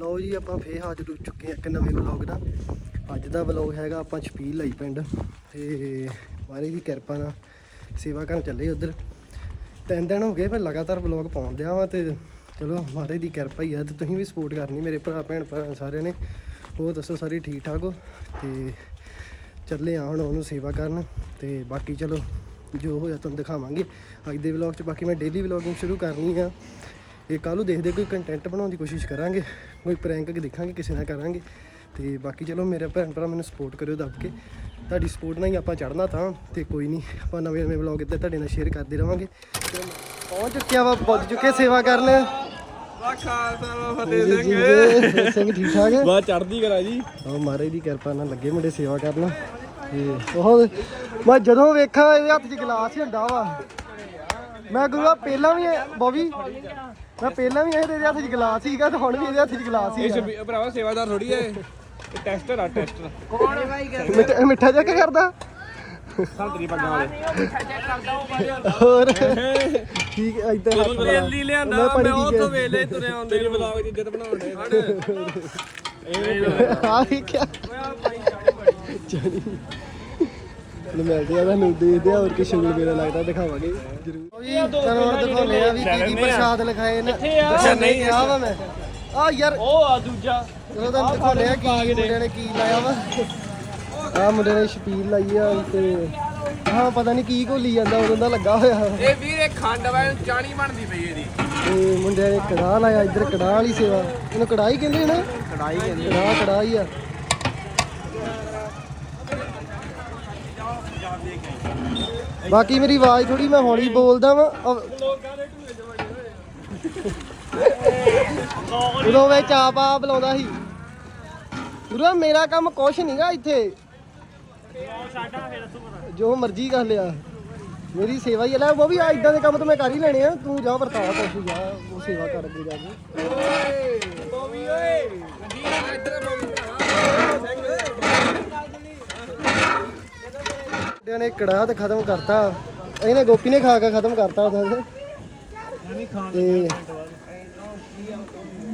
ਲਓ ਜੀ, ਆਪਾਂ ਫੇਰ ਹਾਜ਼ਰ ਹੋ ਚੁੱਕੇ ਹਾਂ ਇੱਕ ਨਵੇਂ ਵਲੌਗ ਦਾ। ਅੱਜ ਦਾ ਵਲੌਗ ਹੈਗਾ ਆਪਾਂ ਛਪੀਲ ਲਈ ਪਿੰਡ। ਤੇ ਮਾਰੇ ਦੀ ਕਿਰਪਾ ਨਾਲ ਸੇਵਾ ਕਰਨ ਚੱਲੇ ਉਧਰ। ਤਿੰਨ ਦਿਨ ਹੋ ਗਏ ਪਰ ਲਗਾਤਾਰ ਵਲੌਗ ਪਾਉਣ ਦਿਆ ਵਾਂ ਤੇ ਚਲੋ ਮਾਰੇ ਦੀ ਕਿਰਪਾ ਹੀ ਆ ਤੇ ਤੁਸੀਂ ਵੀ ਸਪੋਰਟ ਕਰਨੀ ਮੇਰੇ ਭਰਾ, ਭੈਣ, ਭਰਾ ਸਾਰਿਆਂ ਨੇ। ਉਹ ਦੱਸੋ, ਸਾਰੇ ਠੀਕ ਠਾਕ ਹੋ? ਤੇ ਚੱਲੇ ਆ ਹੁਣ ਉਹਨੂੰ ਸੇਵਾ ਕਰਨ। ਤੇ ਬਾਕੀ ਚਲੋ, ਜੋ ਹੋਇਆ ਤੁਹਾਨੂੰ ਦਿਖਾਵਾਂਗੇ। ਅੱਜ ਦੇ ਵਲੌਗ 'ਚ ਬਾਕੀ ਮੈਂ ਡੇਲੀ ਵਲੌਗਿੰਗ ਸ਼ੁਰੂ ਕਰਨੀ ਆ। ਇਹ ਕੱਲ੍ਹ ਨੂੰ ਦੇਖਦੇ ਕੋਈ ਕੰਟੈਂਟ ਬਣਾਉਣ ਦੀ ਕੋਸ਼ਿਸ਼ ਕਰਾਂਗੇ ਕੋਈ ਪ੍ਰੈਂਕ ਦੇਖਾਂਗੇ ਕਿਸੇ ਨਾਲ ਕਰਾਂਗੇ। ਤੇ ਬਾਕੀ ਚਲੋ ਮੇਰੇ ਭੈਣ ਭਰਾ ਮੈਨੂੰ ਸਪੋਰਟ ਕਰਿਓ ਦੱਬ ਕੇ। ਤੁਹਾਡੀ ਸਪੋਰਟ ਨਾਲ ਹੀ ਆਪਾਂ ਚੜਨਾ ਤਾਂ ਤੇ ਕੋਈ ਨਹੀਂ ਆਪਾਂ ਨਵੇਂ ਨਵੇਂ ਵਲੌਗ ਇੱਥੇ ਤੁਹਾਡੇ ਨਾਲ ਸ਼ੇਅਰ ਕਰਦੇ ਰਵਾਂਗੇ। ਪਹੁੰਚ ਚੁੱਕਿਆ ਵਾ ਪਹੁੰਚ ਚੁੱਕੇ ਸੇਵਾ ਕਰਨ। ਵਾ ਖਾਲਸਾ ਵਾ ਜੀ, ਫਤਿਹ ਜੀ, ਸਿੰਘ। ਜੀ, ਸਿੰਘ ਠੀਕ ਠਾਕ? ਹੈ ਬਾ ਚੜਦੀ ਕਰਾ ਜੀ। ਉਹ ਮਹਾਰਾਜ ਦੀ ਕਿਰਪਾ ਨਾਲ ਲੱਗੇ ਮੁੰਡੇ ਸੇਵਾ ਕਰਨ। ਤੇ ਉਹ ਮੈਂ ਜਦੋਂ ਵੇਖਾਂ ਇਹਦੇ ਹੱਥ 'ਚ ਗਲਾਸ ਹੀ ਹੁੰਦਾ ਵਾ। ਮੈਂ ਗੁਰੂਆ ਪਹਿਲਾਂ ਵੀ ਬੋਬੀ। ਮੈਂ ਪਹਿਲਾਂ ਵੀ ਇਹਦੇ ਹੱਥ 'ਚ ਗਲਾਸ ਸੀਗਾ ਤੇ ਹੁਣ ਵੀ ਇਹਦੇ ਹੱਥ 'ਚ ਗਲਾਸ ਹੀ ਇਹ ਆ ਸ਼ਬੀ- ਭਰਾਵਾ ਸੇਵਾਦਾਰ ਥੋੜੀ ਐ ਇਹ। ਟੈਸਟਰ ਆ ਟੈਸਟਰ। ਮਿੱਠਾ ਮਿੱਠਾ ਜਿਹਾ ਕੀ ਕਰਦਾ? ਸੰਤਰੀ ਪੱਗਾਂ ਵਾਲੇ। ਹੋਰ? ਠੀਕ ਇੱਧਰ ਹੱਥ ਲਾ। ਦਿੱਲੀ ਲਿਆਂਦਾ ਮੈਂ ਤੋਂ ਵੇਲੇ ਤੁਰੇ ਆਉਂਦੇ ਤੇਰੀ ਬਲੌਗ ਦੀ ਇੱਜ਼ਤ ਬਣਾਉਣ ਦੇ ਆ ਦੇਖਿਆ ਚਲੀ। ਲੈ ਮਿਲਦੇ ਆ ਤੁਹਾਨੂੰ ਦੇਖਦੇ ਆ ਹੋਰ ਕੀ ਸ਼ੁਗਲ ਮੇਰਾ ਲੱਗਦਾ ਦਿਖਾਵਾਂਗੇ। ਜਰੂਰ ਜੀ ਤੁਹਾਨੂੰ ਹੁਣ ਦਿਖਾਉਣੇ ਆ ਵੀ ਕੀ ਕੀ ਪ੍ਰਸ਼ਾਦ ਲਿਖਾਏ ਨੇ। ਅੱਛਾ ਨਹੀਂ ਆ ਵਾ ਮੈਂ। ਆ ਯਾਰ ਉਹ ਆ ਦੂਜਾ। ਚਲੋ ਤੁਹਾਨੂੰ ਦਿਖਾਉਣੇ ਆ ਕੀ ਮੁੰਡਿਆਂ ਨੇ ਕੀ ਲਾਇਆ ਵਾ। ਆ ਮੁੰਡੇ ਨੇ ਛਪੀਲ ਲਾਈ ਆ ਤੇ ਹਾਂ ਪਤਾ ਨਹੀਂ ਕੀ ਘੋਲੀ ਜਾਂਦਾ ਉਦੋਂ ਦਾ ਲੱਗਾ ਹੋਇਆ। ਇਹ ਵੀਰ ਇਹ ਖੰਡ ਵਾ ਚਾਣੀ ਬਣਦੀ ਪਈ ਇਹਦੀ। ਤੇ ਮੁੰਡਿਆਂ ਨੇ ਕੜਾਹ ਲਾਇਆ ਇੱਧਰ ਕੜਾਹ ਵਾਲੀ ਸੇਵਾ। ਇਹਨੂੰ ਕੜਾਹੀ ਕਹਿੰਦੇ ਨਾ? ਕੜਾਈ ਕਹਿੰਦੇ ਕੜਾਹ ਕੜਾਹੀ ਆ। ਬਾਕੀ ਮੇਰੀ ਆਵਾਜ਼ ਥੋੜੀ ਮੈਂ ਹੌਲੀ ਬੋਲਦਾ ਵਾਂ ਉਦੋਂ ਵਿੱਚ ਆਪ ਆ ਬੁਲਾਉਂਦਾ ਸੀ। ਗੁਰੂ ਮੇਰਾ ਕੰਮ ਕੁਛ ਨਹੀਂਗਾ ਇੱਥੇ। ਜੋ ਮਰਜ਼ੀ ਕਰ ਲਿਆ। ਮੇਰੀ ਸੇਵਾ ਹੀ ਹੈ ਲੈ ਉਹ ਵੀ ਆ ਇਦਾਂ ਦੇ ਕੰਮ ਤਾਂ ਮੈਂ ਕਰ ਹੀ ਲੈਣੇ ਆ। ਤੂੰ ਜਾ ਵਰਤਾ ਕੁਛ ਜਾ ਉਹ ਸੇਵਾ ਕਰ ਅੱਗੇ ਜਾ ਕੇ ਬੋਬੀ ਓਏ। ਨਦੀਰ ਇੱਧਰ ਬੋਬੀ ਮੁੰਡਿਆਂ ਨੇ ਕੜਾਹ ਤੇ ਖਤਮ ਕਰਤਾ। ਇਹਨੇ ਗੋਪੀ ਨੇ ਖਾ ਕੇ ਖਤਮ ਕਰਤਾ ਉਹਦਾ। ਤੇ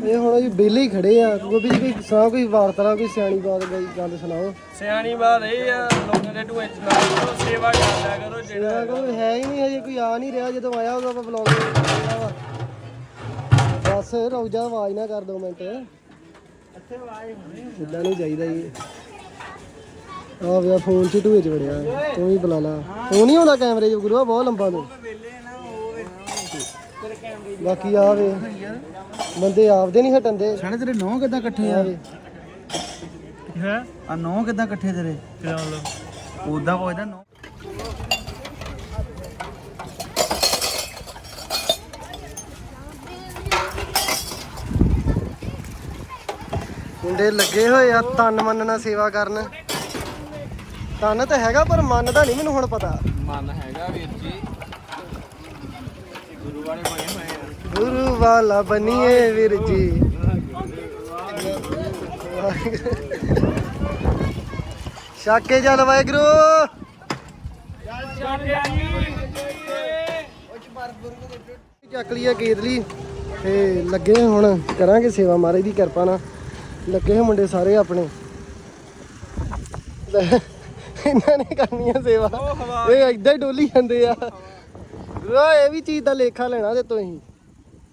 ਇਹ ਹੁਣ ਜੀ ਬੇਲੇ ਹੀ ਖੜੇ ਆ। ਗੋਪੀ ਜੀ ਕੋਈ ਸੁਣਾਓ ਕੋਈ ਵਾਰਤਾਲਾਪ ਕੋਈ ਸਿਆਣੀ ਬਾਤ ਗਈ ਗੱਲ ਸੁਣਾਓ? ਸਿਆਣੀ ਬਾਤ ਇਹ ਆ ਲੋਕਾਂ ਦੇ ਢੂਏ ਚ ਨਾ ਕਰੋ, ਸੇਵਾ ਕਰਦਾ ਕਰੋ ਜਿਹੜਾ ਕੋਈ ਹੈ ਹੀ ਨਹੀਂ ਹਜੇ ਕੋਈ ਆ ਨਹੀਂ ਰਿਹਾ ਜਦੋਂ ਆਇਆ ਉਦੋਂ ਆਪਾਂ ਬਲੌਗ ਵਾ ਬਸ ਰੁਕ ਜਾ ਆਵਾਜ਼ ਨਾ ਕਰ ਦੋ ਮਿੰਟ। ਇੱਥੇ ਆਵਾਜ਼ ਹੋਣੀ ਨਹੀਂ ਚਾਹੀਦਾ ਜੀ। ਆ ਵਿਆ ਫੋਨ ਚ ਢੂਏ ਚ ਵੜਿਆ। ਤੂੰ ਵੀ ਬੁਲਾ ਲਾ। ਫੋਨ ਨਹੀਂ ਆਉਂਦਾ ਕੈਮਰੇ 'ਚ ਗੁਰੂ ਬਹੁਤ ਲੰਬਾ ਤੂੰ। ਬਾਕੀ ਆ ਵੇ। ਬੰਦੇ ਆਪਦੇ ਨਹੀਂ ਹਟਣਦੇ ਸਾਲੇ ਤੇਰੇ ਨੌ ਕਿੱਦਾਂ ਇਕੱਠੇ ਆ? ਹੈ? ਆ ਨੌ ਕਿੱਦਾਂ ਇਕੱਠੇ ਤੇਰੇ? ਉਦਾਂ ਪੁੱਛਦਾ ਨੌ। ਮੁੰਡੇ ਲੱਗੇ ਹੋਏ ਆ ਤਨ ਮਨ ਨਾਲ ਸੇਵਾ ਕਰਨ। ਤਨ ਤਾਂ ਹੈਗਾ ਪਰ ਮਨ ਦਾ ਨਹੀਂ ਮੈਨੂੰ ਹੁਣ ਪਤਾ। ਮਨ ਹੈਗਾ ਵੀਰ ਜੀ। ਗੁਰੂ ਵਾਲੇ ਬਣੇ ਹੋਏ ਆ। ਗੁਰੂ ਵਾਲਾ ਬਨੀਏ ਵੀਰ ਜੀ। ਛਾਕੇ ਚੱਲ ਵਾਹਿਗੁਰੂ। ਚੱਕ ਲਈ ਆ ਕੇਤਲੀ ਤੇ ਲੱਗੇ ਹੁਣ ਕਰਾਂਗੇ ਸੇਵਾ ਮਹਾਰਾਜ ਦੀ ਕਿਰਪਾ ਨਾਲ। ਲੱਗੇ ਮੁੰਡੇ ਸਾਰੇ ਆਪਣੇ। ਇਹਨਾਂ ਨੇ ਕਰਨੀ ਆ ਸੇਵਾ ਇਹ ਏਦਾਂ ਹੀ ਡੋਲੀ ਜਾਂਦੇ ਆ। ਵਾ ਇਹ ਵੀ ਚੀਜ਼ ਦਾ ਲੇਖਾ ਲੈਣਾ ਤੇ ਤੁਸੀਂ।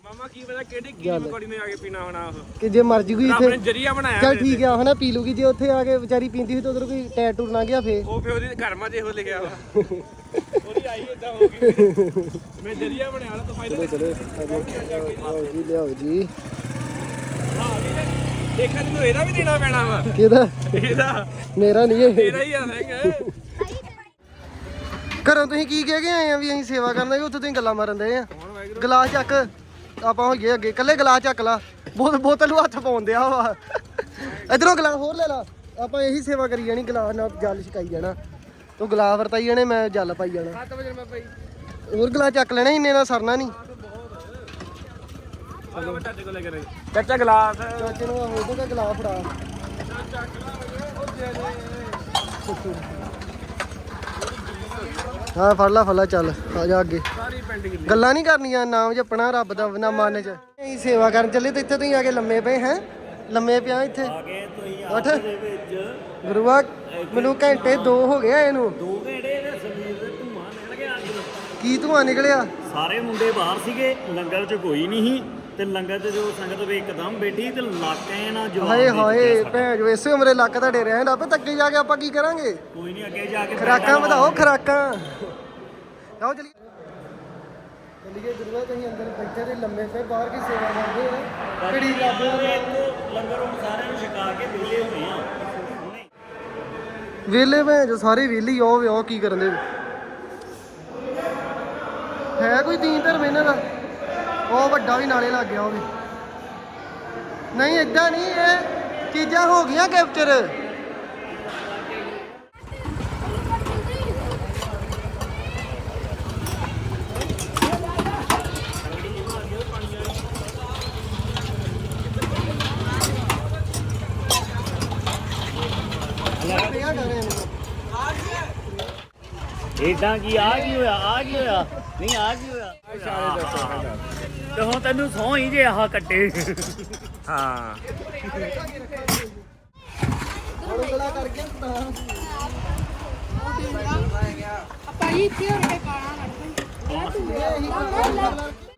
ਮਾਮਾ ਕੀ ਪਤਾ ਕਿਹੜੀ ਕੀ ਮਕੌੜੀ ਨੇ ਆ ਕੇ ਪੀਣਾ ਹੋਣਾ ਉਹ। ਕਿ ਜੇ ਮਰ ਜੂਗੀ ਰੱਬ ਨੇ ਇੱਥੇ ਜਰੀਆ ਬਣਾਇਆ ਚੱਲ ਠੀਕ ਆ ਹਨਾ ਪੀ ਲੂਗੀ। ਜੇ ਉੱਥੇ ਆ ਕੇ ਵਿਚਾਰੀ ਪੀਂਦੀ ਸੀ ਤਾਂ ਉਧਰ ਕੋਈ ਟੈਟੂ ਨਾ ਗਿਆ ਫੇ ਉਹ ਫੇ ਉਹਦੇ ਕਰਮਾਂ 'ਚ ਇਹੋ ਲਿਖਿਆ ਵਾ। ਉਹਦੀ ਆਈ ਇਦਾਂ ਹੋ ਗਈ। ਮੈਂ ਜਰੀਆ ਬਣਿਆ ਲਾ ਤਾਂ ਫਾਇਦਾ ਚਲੋ ਜੀ ਲਿਆਓ ਜੀ। ਦੇਖਾ ਤੈਨੂੰ ਇਹਦਾ ਵੀ ਦੇਣਾ ਪੈਣਾ ਵਾ। ਕਿਹਦਾ? ਇਹਦਾ। ਮੇਰਾ ਨਹੀਂ ਇਹ। ਤੇਰਾ ਹੀ ਆ ਸਿੰਘ। ਘਰੋਂ ਤੁਸੀਂ ਕੀ ਕਹਿ ਕੇ ਆਏ ਆ ਵੀ ਅਸੀਂ ਸੇਵਾ ਕਰਨ ਦੇ ਉੱਥੇ ਤੁਸੀਂ ਗੱਲਾਂ ਮਾਰਨ ਦੇ ਆ? ਗਲਾਸ ਚੱਕ ਆਪਾਂ ਹੋਈਏ ਅੱਗੇ ਕੱਲੇ ਗਲਾਸ ਚੱਕ ਲਾ। ਬੋਤਲ ਬੋਤਲ ਨੂੰ ਹੱਥ ਪਾਉਣ ਦਿਆ ਵਾ। ਇਧਰੋਂ ਗਲਾਸ ਹੋਰ ਲੈ ਲਾ। ਆਪਾਂ ਇਹੀ ਸੇਵਾ ਕਰੀ ਜਾਣੀ ਗਲਾਸ ਨਾਲ ਜਲ ਛਕਾਈ ਜਾਣਾ। ਤੂੰ ਗਲਾਸ ਵਰਤਾਈ ਜਾਣੇ ਮੈਂ ਜਲ ਪਾਈ ਜਾਣਾ। 7 ਵਜੇ ਮੈਂ ਪਈ। ਹੋਰ ਗਲਾਸ ਚੱਕ ਲੈਣਾ ਇੰਨੇ ਨਾਲ ਸਰਨਾ ਨਹੀਂ। ਚਾਚੇ ਗਲਾਸ। ਚਾਚੇ ਨੂੰ ਹੋਰ ਦਾ ਗਲਾਸ ਫੜਾ। ਹਾਂ ਫੜ ਲਾ ਫੜ ਲਾ ਚੱਲ ਆ ਜਾ ਅੱਗੇ। ਸਾਰੀ ਪਿੰਡ ਗਿੱਲੀ ਗੱਲਾਂ ਨਹੀਂ ਕਰਨੀਆਂ ਨਾਮ ਜਪਣਾ ਰੱਬ ਦਾ ਨਾ ਮਨ ਚ। ਅਸੀਂ ਸੇਵਾ ਕਰਨ ਚੱਲੇ ਤੇ ਇੱਥੇ ਤੁਸੀਂ ਆ ਕੇ ਲੰਮੇ ਪਏ ਹੈ? ਲੰਮੇ ਪਿਆ ਇੱਥੇ। ਆ ਗਏ ਤੁਸੀਂ ਉੱਠ। ਗੁਰੂਆ ਮੈਨੂੰ ਘੰਟੇ ਦੋ ਹੋ ਗਏ ਇਹਨੂੰ। ਦੋ ਘੰਟੇ ਦੇ ਸਰੀਰ ਦੇ ਧੂਆਂ ਨਿਕਲ ਗਿਆ ਕੀ ਧੂਆਂ ਨਿਕਲਿਆ? ਸਾਰੇ ਮੁੰਡੇ ਬਾਹਰ ਸੀਗੇ ਲੰਗਰ 'ਚ ਕੋਈ ਨਹੀਂ ਸੀ। ਤੇ ਲੰਗਰ 'ਚ ਜੋ ਸੰਗਤ ਵੀ ਇੱਕਦਮ ਬੈਠੀ ਤੇ ਲਾਕੇ ਨਾ ਜਵਾਬ ਹਾਏ ਹਾਏ। ਭੈਣ ਜੋ ਇਸੇ ਉਮਰੇ ਲੱਕ ਤੁਹਾਡੇ ਰਹਿਣ ਆਪੇ ਤੱਕੇ ਜਾ ਕੇ ਆਪਾਂ ਕੀ ਕਰਾਂਗੇ? ਕੋਈ ਨਹੀਂ ਅੱਗੇ ਜਾ ਕੇ ਖਰਾਕਾਂ ਵਧਾਓ ਖਰਾਕਾਂ। ਆਓ ਚਲੀਏ ਚਲੀਏ ਗੁਰੂਆ ਤੁਸੀਂ ਅੰਦਰ ਬੈਠੇ ਤੇ ਲੰਮੇ ਪਏ ਬਾਹਰ ਕੀ ਸੇਵਾ ਕਰਦੇ ਆ ਕਿਹੜੀ ਆ ਲੰਗਰ ਹੁਣ ਸਾਰਿਆਂ ਨੂੰ ਛਕਾ ਕੇ ਵਿਹਲੇ ਹੋਏ ਆ। ਵੇਲੇ ਭੈਣ ਜੋ ਸਾਰੇ ਵੇਲੀ ਉਹ ਵੇ ਉਹ ਕੀ ਕਰਨ ਦੇ। ਹੈ ਕੋਈ ਦੀਨ ਧਰਮ ਇਹਨਾਂ ਦਾ? ਉਹ ਵੱਡਾ ਵੀ ਨਾਲੇ ਲੱਗ ਗਿਆ ਉਹ ਵੀ। ਨਹੀਂ ਇਦਾਂ ਨਹੀਂ ਇਹ ਚੀਜ਼ਾਂ ਹੋ ਗਈਆਂ ਕੈਪਚਰ ਏਦਾਂ ਕੀ ਆ ਕੀ ਹੋਇਆ ਆ ਕੀ ਹੋਇਆ? ਨਹੀਂ ਆ ਕੀ ਹੋਇਆ? ਤੇ ਹੁਣ ਤੈਨੂੰ ਸੌਂ ਹੀ ਜੇ ਆਹ ਕੱਟੇ। ਹਾਂ। ਗਲਾ ਕਰ ਗਿਆ ਤਾਂ ਆਪਾਂ ਇੱਥੇ ਹੋ ਕੇ ਗਾਣਾ ਕੱਢਦੇ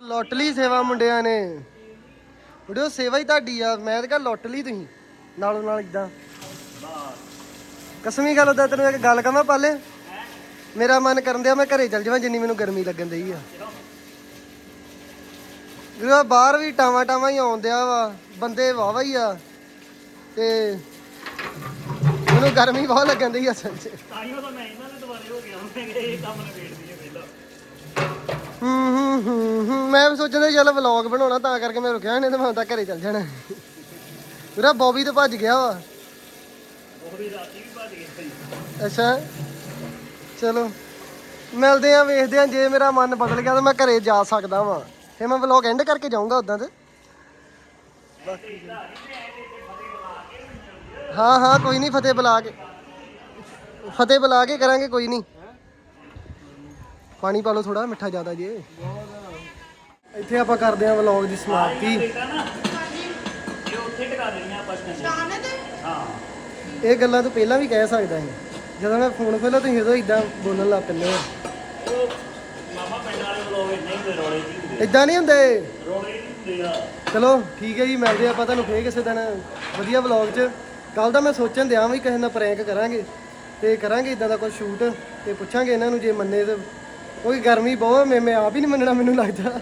ਲੁੱਟ ਲਈ ਸੇਵਾ ਮੁੰਡਿਆਂ ਨੇ। ਵੀਡੀਓ ਸੇਵਾ ਹੀ ਤੁਹਾਡੀ ਆ। ਮੈਂ ਤਾਂ ਕਹ ਲੁੱਟ ਲਈ ਤੁਸੀਂ। ਨਾਲੋਂ ਨਾਲ ਇਦਾਂ ਕਸਮੀ ਗੱਲ ਉਹਦਾ ਤੈਨੂੰ ਇੱਕ ਗੱਲ ਕਹਾਂ ਪਾਲੇ? ਮੇਰਾ ਮਨ ਕਰਨ ਦਿਆ ਮੈਂ ਘਰੇ ਚੱਲ ਜਾਵਾਂ ਜਿੰਨੀ ਮੈਨੂੰ ਗਰਮੀ ਲੱਗਣ ਦਈ ਆ। ਵੀਰੋ ਬਾਹਰ ਵੀ ਟਾਵਾ ਟਾਵਾ ਹੀ ਆਉਂਦਿਆ ਵਾ, ਬੰਦੇ ਵਾਵਾ ਹੀ ਆ। ਤੇ ਮੈਨੂੰ ਗਰਮੀ ਬਹੁਤ ਲੱਗਣ ਦਈ ਅਸਲ 'ਚ। ਤਾਈਓ ਤਾਂ ਮੈਂ ਇਹਨਾਂ ਦੇ ਦੁਆਰੇ ਹੋ ਗਿਆ ਮੈਂ ਕਿਹਾ ਇਹ ਕੰਮ ਨਿਬੇੜ ਦਈਏ ਪਹਿਲਾਂ ਹੂੰ ਹੂੰ ਹੂੰ। ਹੂੰ ਮੈਂ ਵੀ ਸੋਚਦਾ ਚੱਲ ਵਲੌਗ ਬਣਾਉਣਾ ਤਾਂ ਕਰਕੇ ਮੈਂ ਰੁਕਿਆ ਨਹੀਂ ਤੇ ਮੈਂ ਤਾਂ ਘਰੇ ਚੱਲ ਜਾਣਾ। ਮੇਰਾ ਬੌਬੀ ਤੇ ਭੱਜ ਗਿਆ ਵਾ। ਉਹ ਰਾਤੀ ਵੀ ਭੱਜ ਗਏ ਅੱਛਾ। ਚਲੋ। ਮਿਲਦੇ ਆ, ਵੇਖਦੇ ਆ, ਜੇ ਮੇਰਾ ਮਨ ਬਦਲ ਗਿਆ ਤਾਂ ਮੈਂ ਘਰੇ ਜਾ ਸਕਦਾ ਵਾਂ। ਫੇ ਮੈਂ ਵਲੌਗ ਐਂਡ ਕਰਕੇ ਜਾਊਂਗਾ ਉਦਾਂ ਤੇ। ਹਾਂ ਹਾਂ, ਕੋਈ ਨਹੀਂ, ਫਤਿਹ ਬੁਲਾ ਕੇ। ਫਤਿਹ ਬੁਲਾ ਕੇ ਕਰਾਂਗੇ, ਕੋਈ ਨਹੀਂ। ਪਾਣੀ ਪਾ ਲਓ ਥੋੜਾ ਮਿੱਠਾ ਜ਼ਿਆਦਾ ਜੇ। ਇੱਥੇ ਆਪਾਂ ਕਰਦੇ ਹਾਂ ਵਲੌਗ ਦੀ ਸਮਾਪਤੀ। ਇਹ ਗੱਲਾਂ ਤੋਂ ਪਹਿਲਾਂ ਵੀ ਕਹਿ ਸਕਦਾ ਸੀ। ਜਦੋਂ ਮੈਂ ਫੋਨ ਖੋਲ੍ਹਿਆ, ਤੁਸੀਂ ਉਦੋਂ ਇਦਾਂ ਬੋਲਣ ਲੱਗ ਪੈਂਦੇ ਹੋ। ਉਹ ਮਾਮਾ ਪਿੰਡ ਵਾਲੇ ਲੋਕ ਇੰਨੇ ਹੀ ਰੋਲੇ ਜੀ ਇਦਾਂ ਨਹੀਂ ਹੁੰਦੇ? ਰੋਲੇ ਹੀ ਹੁੰਦੇ ਆ ਚਲੋ ਠੀਕ ਹੈ ਜੀ ਮਿਲਦੇ ਆਪਾਂ ਤੁਹਾਨੂੰ ਫੇਰ ਕਿਸੇ ਦਿਨ। ਵਧੀਆ ਵਲੌਗ 'ਚ। ਕੱਲ ਦਾ ਮੈਂ ਸੋਚਣ ਦਿਆਂ ਵੀ ਕਿਸੇ ਨਾਲ ਪ੍ਰੈਂਕ ਕਰਾਂਗੇ। ਤੇ ਕਰਾਂਗੇ ਇਦਾਂ ਦਾ ਕੁਝ ਸ਼ੂਟ ਤੇ ਪੁੱਛਾਂਗੇ ਇਹਨਾਂ ਨੂੰ ਜੇ ਮੰਨੇ ਤੇ। ਕੋਈ ਗਰਮੀ ਬਹੁਤ ਮੈਂ ਮੈਂ ਆਪ ਹੀ ਨਹੀਂ ਮੰਨਣਾ ਮੈਨੂੰ ਲੱਗਦਾ।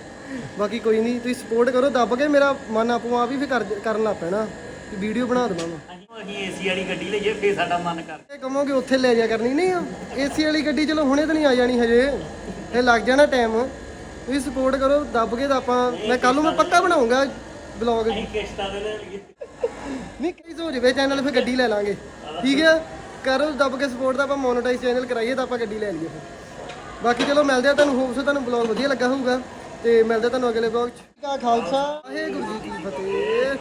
ਬਾਕੀ ਕੋਈ ਨਹੀਂ ਤੁਸੀਂ ਸਪੋਰਟ ਕਰੋ ਦੱਬ ਕੇ ਮੇਰਾ ਮਨ ਆਪੋ ਆਪ ਹੀ ਫੇ ਕਰਨ ਲੱਗ ਪੈਣਾ। ਕਿ ਵੀਡੀਓ ਬਣਾ ਦੇਵਾਂ ਮੈਂ। ਅਸੀਂ ਏਸੀ ਵਾਲੀ ਗੱਡੀ ਲਈਏ ਫੇਰ ਸਾਡਾ ਮਨ ਕਰ ਇਹ ਕਹੋਗੇ ਉੱਥੇ ਲੈ ਜਾ ਕਰਨੀ? ਨਹੀਂ ਏਸੀ ਵਾਲੀ ਗੱਡੀ ਚਲੋ ਹੁਣੇ ਤਾਂ ਨਹੀਂ ਆ ਜਾਣੀ ਹਜੇ। ਇਹ ਲੱਗ ਜਾਣਾ ਟਾਈਮ ਤੁਸੀਂ ਸਪੋਰਟ ਕਰੋ ਦੱਬ ਕੇ ਤਾਂ ਆਪਾਂ ਮੈਂ ਕੱਲ ਨੂੰ ਮੈਂ ਪੱਕਾ ਬਣਾਉਂਗਾ ਵਲੌਗ ਅਸੀਂ ਕਿਸ਼ਤਾਂ ਦੇ ਲੈ ਲਈਏ। ਨਹੀਂ ਕਈ ਹੋ ਜਵੇ ਚੈਨਲ ਫਿਰ ਗੱਡੀ ਲੈ ਲਾਂਗੇ। ਠੀਕ ਹੈ ਕਰੋ ਦੱਬ ਕੇ ਸਪੋਰਟ ਦਾ ਆਪਾਂ ਮੋਨੇਟਾਈਜ਼ ਚੈਨਲ ਕਰਾਈਏ ਤਾਂ ਆਪਾਂ ਗੱਡੀ ਲੈ ਲਈਏ ਫਿਰ। ਬਾਕੀ ਚਲੋ ਮਿਲਦੇ ਆ ਤੁਹਾਨੂੰ ਹੋਪਸ ਤੁਹਾਨੂੰ ਬਲੌਗ ਵਧੀਆ ਲੱਗਾ ਹੋਊਗਾ। ਤੇ ਮਿਲਦੇ ਤੁਹਾਨੂੰ ਅਗਲੇ ਬਲੌਗ ਚ। ਕਾ ਖਾਲਸਾ ਵਾਹਿਗੁਰੂ ਜੀ ਕੀ ਫਤਿਹ।